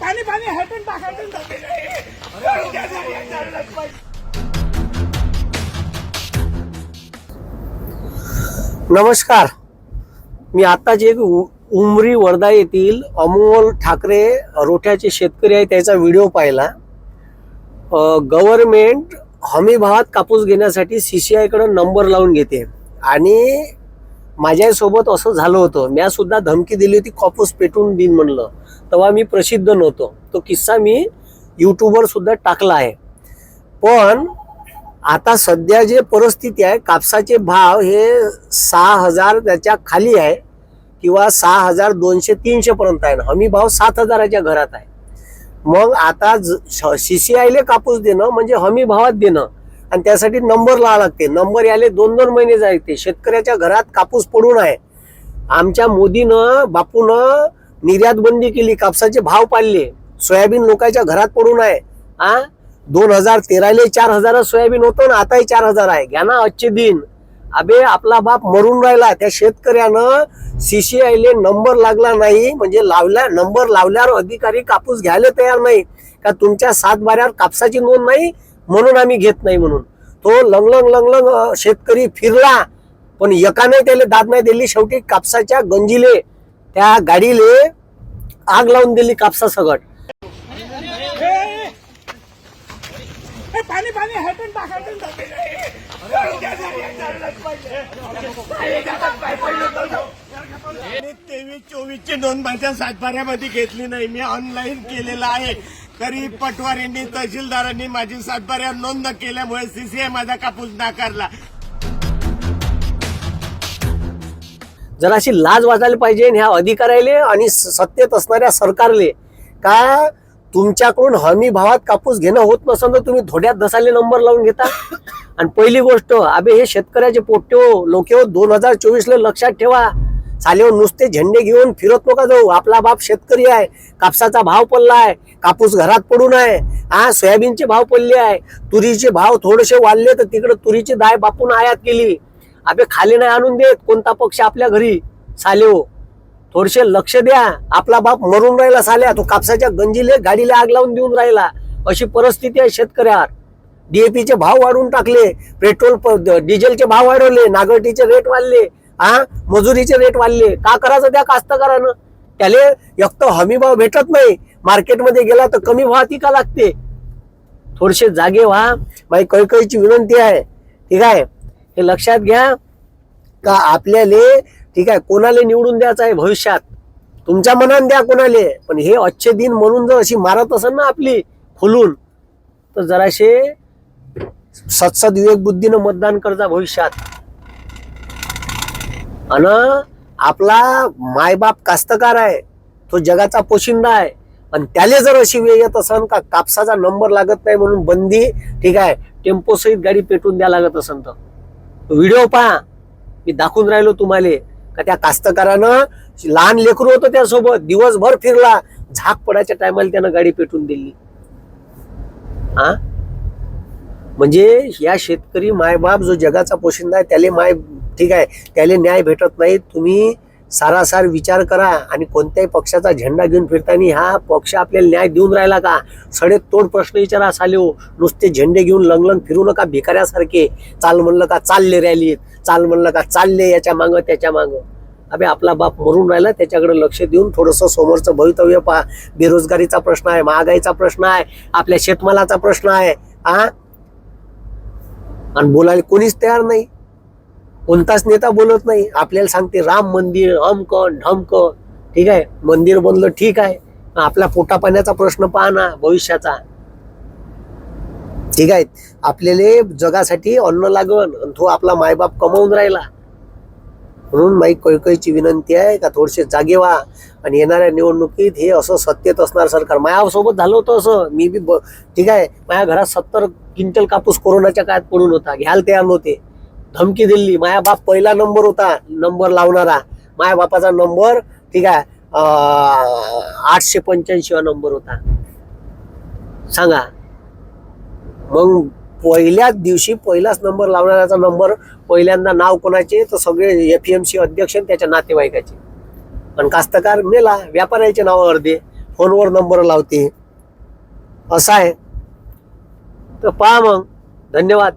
पाणी पाणी हटून टाक हटून नमस्कार. मी आत्ताच एक उ- उमरी वर्धा येथील अमोल ठाकरे रोठ्याचे शेतकरी आहे त्याचा व्हिडिओ पाहिला. गव्हर्मेंट हमीभावात कापूस घेण्यासाठी सी सी आयकडं नंबर लावून घेते. आणि माझ्यासोबत असं झालं होतं. म्या सुद्धा धमकी दिली होती कापूस पेटून दिन म्हणलं. तेव्हा मी प्रसिद्ध नव्हतो. तो किस्सा मी यूट्यूबवर सुद्धा टाकला आहे. पण आता सध्या जे परिस्थिती आहे कापसाचे भाव हे सहा हजार त्याच्याखाली आहे किंवा सहा हजार दोनशे तीनशे पर्यंत आहे हमी भाव सात हजाराच्या घरात आहे. मग आता सी सी आयले कापूस देणं म्हणजे हमी भावात देणं. आणि त्यासाठी नंबर लावा लागते. नंबर याले दोन दोन महिने जायते शेतकऱ्याच्या घरात कापूस पडून आहे. आमच्या मोदीनं बापूनं निर्यात बंदी केली कापसाचे भाव पाडले. सोयाबीन लोकांच्या घरात पडून आहे. आ? दोन हजार तेराले चार हजार सोयाबीन होतो ना आताही चार हजार आहे. घ्या ना आजचे दिन. अबे आपला बाप मरून राहिला. त्या शेतकऱ्यानं सीसीआयले नंबर लागला नाही. म्हणजे लावला नंबर लावल्यावर अधिकारी कापूस घ्यायला तयार नाही. का तुमच्या सात बाऱ्यावर कापसाची नोंद नाही? म्हणून आम्ही घेत नाही म्हणून. तो लंगलंग लंगलंग शेतकरी फिरला पण एकाने त्याला दाद नाही दिली. शेवटी कापसाच्या गंजीले त्या गाडीले आग लावून दिली कापसा सगट पाणी पाणी हटून तेवीस चोवीस ची नोंद माझ्या सातबाऱ्यामध्ये घेतली नाही. मी ऑनलाईन केलेला आहे. तरी पटवारींनी तहसीलदारांनी माझी सातबाऱ्या नोंद केल्यामुळे सीसीआय माझा कापूस नाकारला. जराशी लाज वाजायला पाहिजे ह्या अधिकाऱ्याले आणि सत्तेत असणाऱ्या सरकारले. का तुमच्याकडून हमी भावात कापूस घेणं होत नसेल तर तुम्ही थोड्यात दसाले नंबर लावून घेता. आणि पहिली गोष्ट अबे हे शेतकऱ्याचे पोट्टे हो लोके हो दोन हजार चोवीसला लक्षात ठेवा. चालेव नुसते झेंडे घेऊन फिरत नका जाऊ. आपला बाप शेतकरी आहे. कापसाचा भाव पडला आहे कापूस घरात पडून आहे हा सोयाबीनचे भाव पडले आहे. तुरीचे भाव थोडेसे वाढले तर तिकडे तुरीची दाय बापून आयात केली. आपे खाली नाही आणून देत. कोणता पक्ष आपल्या घरी? सालेव हो, थोडेसे लक्ष द्या. आपला बाप मरून राहिला साल्या. तो कापसाच्या गंजीले गाडीला आग लावून देऊन राहिला. अशी परिस्थिती आहे शेतकऱ्यावर. डीएपीचे भाव वाढवून टाकले. पेट्रोल प- डिझेलचे भाव वाढवले. नागरटीचे रेट वाढले. हा मजुरीचे रेट वाढले. का करायचं त्या कास्तकारानं? त्याले एक तर हमी भाव भेटत नाही. मार्केटमध्ये गेला तर कमी भावात का लागते? थोडेसे जागे व्हा. माझी कैकईची विनंती आहे. ठीक आहे? हे लक्षात घ्या. का आपल्याले ठीक आहे कोणाला निवडून द्यायचं आहे भविष्यात? तुमच्या मनात द्या कोणाले. पण हे अच्छे दिन म्हणून जर अशी मारत असेल ना आपली खुलून तर जराशे सत्सद विवेक बुद्धीनं मतदान करजा भविष्यात. अन आपला मायबाप कास्तकार आहे तो जगाचा पोशिंदा आहे आणि त्याले जर अशी वेळ येत असन का कापसाचा नंबर लागत नाही म्हणून बंदी ठीक आहे टेम्पो सहित गाडी पेटून द्या लागत असन तर. व्हिडिओ पहा मी दाखवून राहिलो तुम्हाला का त्या कास्तकारानं लहान लेकरू होतं त्यासोबत दिवसभर फिरला झाक पडायच्या टायमाला त्यानं गाडी पेटून दिली. हा म्हणजे या शेतकरी मायबाप जो जगाचा पोशिंदा आहे त्याला माय ठीक आहे. त्याला न्याय भेटत नाही. तुम्ही सारासार विचार करा आणि कोणत्याही पक्षाचा झेंडा घेऊन फिरताना हा पक्ष आपल्याला न्याय देऊन राहिला का? सडे तोड प्रश्न विचारा साले हो. नुसते झेंडे घेऊन लंगलंग फिरू नका भिकाऱ्यासारखे. चाल म्हणलं का चालले रॅलीत. चाल म्हणलं का चालले याच्या मागं त्याच्या मागं. अबे आपला बाप मरून राहिला त्याच्याकडे लक्ष देऊन थोडंसं समोरचं भवितव्य पहा. बेरोजगारीचा प्रश्न आहे महागाईचा प्रश्न आहे आपल्या शेतमालाचा प्रश्न आहे हा आणि बोलायला कोणीच तयार नाही. कोणताच नेता बोलत नाही. आपल्याला सांगते राम मंदिर अमक ढमक ठीक आहे? मंदिर बनलं ठीक आहे. आपला पोटापाण्याचा प्रश्न पहा ना भविष्याचा. ठीक आहे? आपल्याला जगासाठी अन्न लागण आणि तो आपला मायबाप कमावून राहिला. म्हणून माई कळकळीची विनंती आहे का थोडेसे जागे व्हा. आणि येणाऱ्या निवडणुकीत हे असं सत्तेत असणार सरकार. माझ्यासोबत झालं होतं असं. मी बी ब- ठीक आहे? माझ्या घरात सत्तर क्विंटल कापूस कोरोनाच्या काळात पडून होता. घ्यायला तयार नव्हते. धमकी दिली. माया बाप पहिला नंबर होता नंबर लावणारा. माया बापाचा नंबर ठीक आहे आठशे पंच्याऐंशी नंबर होता. सांगा. मग पहिल्याच दिवशी पहिलाच नंबर लावणाऱ्याचा नंबर पहिल्यांदा नाव कोणाचे तर सगळे एफ एम सी अध्यक्ष त्याच्या नातेवाईकाचे. पण कास्तकार मेला व्यापाऱ्याचे नाव अर्धे फोनवर नंबर लावते. असं आहे. तर पहा मग. धन्यवाद.